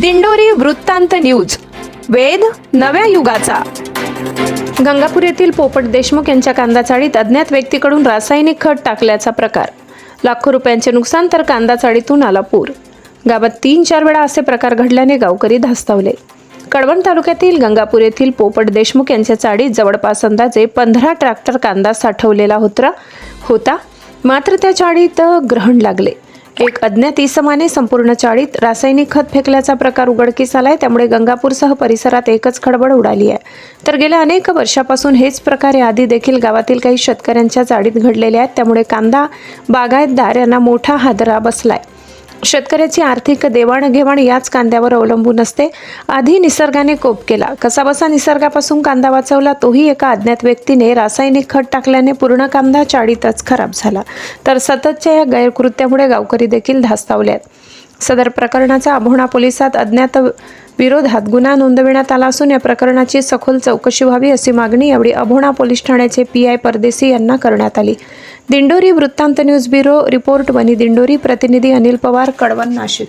दिंडोरी वृत्तांत न्यूज. वेद नव्या युगाचा. गंगापूर येथील पोपट देशमुख यांच्या कांदा चाळीत अज्ञात व्यक्तीकडून रासायनिक खत टाकल्याचा प्रकार. लाखो रुपयांचे नुकसान तर कांदा चाळीतून आला पूर. गावात तीन चार वेळा असे प्रकार घडल्याने गावकरी धास्तावले. कळवण तालुक्यातील गंगापूर येथील पोपट देशमुख यांच्या चाळीत जवळपास अंदाजे पंधरा ट्रॅक्टर कांदा साठवलेला होता होता. मात्र त्या चाळीत ग्रहण लागले. एक अज्ञात इसमाने संपूर्ण चाळीत रासायनिक खत फेकल्याचा प्रकार उघडकीस आलाय त्यामुळे गंगापूरसह परिसरात एकच खडबड उडाली आहे. तर गेल्या अनेक वर्षापासून हेच प्रकार आधी देखील गावातील काही शेतकऱ्यांच्या चाळीत घडलेले आहेत त्यामुळे कांदा बागायतदार यांना मोठा हादरा बसलाय. शेतकऱ्याची आर्थिक देवाणघेवाण याच कांद्यावर अवलंबून असते. आधी निसर्गाने कोप केला. कसाबसा निसर्गापासून कांदा वाचवला तोही एका अज्ञात व्यक्तीने रासायनिक खत टाकल्याने पूर्ण कांदा चाळीतच खराब झाला. तर सततच्या या गैरकृत्यामुळे गावकरी देखील धास्तावले आहेत सदर प्रकरणाचा अभोणा पोलिसात अज्ञात विरोधात गुन्हा नोंदविण्यात आला असून या प्रकरणाची सखोल चौकशी व्हावी अशी मागणी यावेळी अभोणा पोलीस ठाण्याचे पी आय परदेसी यांना करण्यात आली. दिंडोरी वृत्तांत news bureau report Vani Dindori प्रतिनिधी अनिल पवार कडवन नाशिक।